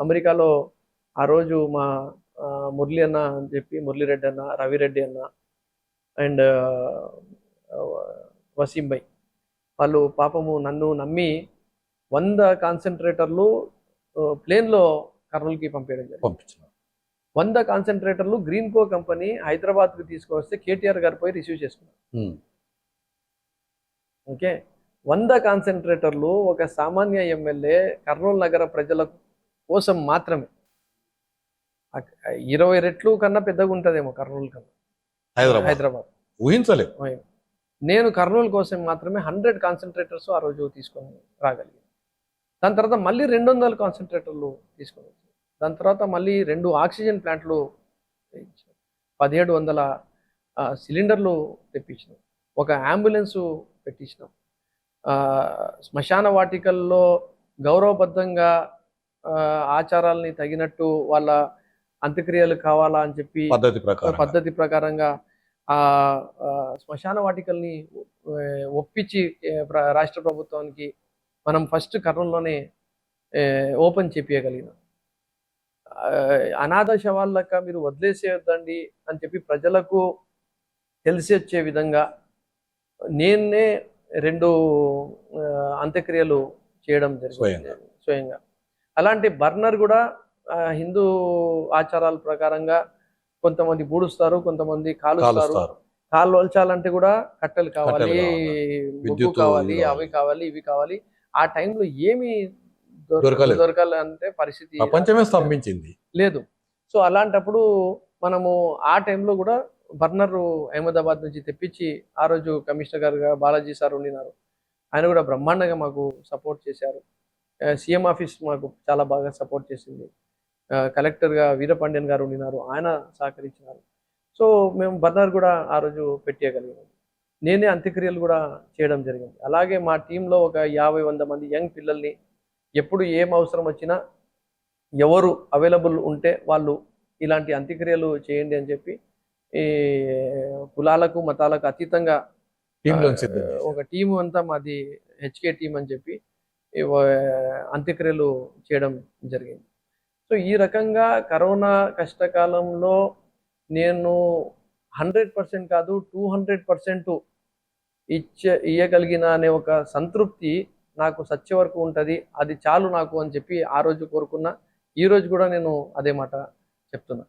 అమెరికాలో ఆ రోజు మా మురళి అన్న అని చెప్పి మురళిరెడ్డి అన్న రవిరెడ్డి అన్న అండ్ వసీం భాయ్ వాళ్ళు పాపము నన్ను నమ్మి వంద కాన్సన్ట్రేటర్లు ప్లేన్లో కర్నూలుకి పంపించడం జరిగింది. పంపించిన వంద కాన్సన్ట్రేటర్లు గ్రీన్ కో కంపెనీ హైదరాబాద్కి తీసుకొస్తే కేటీఆర్ గారు పోయి రిసీవ్ చేసుకున్నారు. ఓకే? వంద కాన్సన్ట్రేటర్లు ఒక సామాన్య ఎమ్మెల్యే కర్నూలు నగర ప్రజల కోసం మాత్రమే. ఇరవై రెట్లు కన్నా పెద్దగా ఉంటుందేమో కర్నూలు కన్నా. హైదరాబాద్. హైదరాబాద్. ఊహించలేదు నేను కర్నూలు కోసం మాత్రమే హండ్రెడ్ కాన్సన్ట్రేటర్స్ ఆ రోజు తీసుకొని రాగలిగాను. దాని తర్వాత మళ్ళీ రెండు వందల కాన్సన్ట్రేటర్లు తీసుకొని వచ్చాను. దాని తర్వాత మళ్ళీ రెండు ఆక్సిజన్ ప్లాంట్లు పదిహేడు వందల సిలిండర్లు తెప్పించినాం. ఒక అంబులెన్సు పెట్టించినాం. శ్మశాన వాటికల్లో గౌరవబద్ధంగా ఆచారాల్ని తగినట్టు వాళ్ళ అంత్యక్రియలు కావాలా అని చెప్పి పద్ధతి ప్రకారం పద్ధతి ప్రకారంగా ఆ శ్మశాన వాటికల్ని ఒప్పించి రాష్ట్ర ప్రభుత్వానికి మనం ఫస్ట్ కర్నూలులోనే ఏ, ఓపెన్ చేపించగలిగినాం ఆ, అనాథ శవాల లెక్క మీరు వదిలేసేయొద్దండి అని చెప్పి ప్రజలకు తెలిసి వచ్చే విధంగా నేనే రెండు అంత్యక్రియలు చేయడం జరిగింది. స్వయంగా. అలాంటి బర్నర్ కూడా హిందూ ఆచారాల ప్రకారంగా కొంతమంది బూడుస్తారు కొంతమంది కాలుస్తారు. కాళ్ళు వల్చాలంటే కూడా కట్టెలు కావాలి కట్టెలు కావాలి. అవి కావాలి ఇవి కావాలి. ఆ టైంలో ఏమి. దొరకాలంటే పరిస్థితి ప్రపంచమే స్తంభించింది. లేదు. సో అలాంటప్పుడు మనము ఆ టైంలో కూడా బర్నర్ అహ్మదాబాద్ నుంచి తెప్పించి ఆ రోజు కమిషనర్ గారుగా బాలాజీ సార్ ఉండినారు. ఆయన కూడా బ్రహ్మాండంగా మాకు సపోర్ట్ చేశారు. సీఎం ఆఫీస్ మాకు చాలా బాగా సపోర్ట్ చేసింది. కలెక్టర్గా వీరపాండ్యన్ గారు ఉండినారు. ఆయన సహకరించినారు. సో మేము బర్నర్ కూడా ఆ రోజు పెట్టేయగలిగాము నేనే అంత్యక్రియలు కూడా చేయడం జరిగింది. అలాగే మా టీంలో ఒక యాభై వంద మంది యంగ్ పిల్లల్ని ఎప్పుడు ఏం అవసరం వచ్చినా ఎవరు అవైలబుల్ ఉంటే వాళ్ళు ఇలాంటి అంత్యక్రియలు చేయండి అని చెప్పి ఈ కులాలకు మతాలకు అతీతంగా. ఒక టీం అంతా మాది హెచ్కే టీం అని చెప్పి అంత్యక్రియలు చేయడం జరిగింది. సో ఈ రకంగా కరోనా కష్టకాలంలో నేను హండ్రెడ్ పర్సెంట్ కాదు టూ హండ్రెడ్ పర్సెంట్ ఇచ్చే ఇయ్యగలిగిన అనే ఒక సంతృప్తి నాకు సత్య వరకు ఉంటుంది. అది చాలు నాకు అని చెప్పి ఆ రోజు కోరుకున్నా. ఈ రోజు కూడా నేను అదే మాట చెప్తున్నా.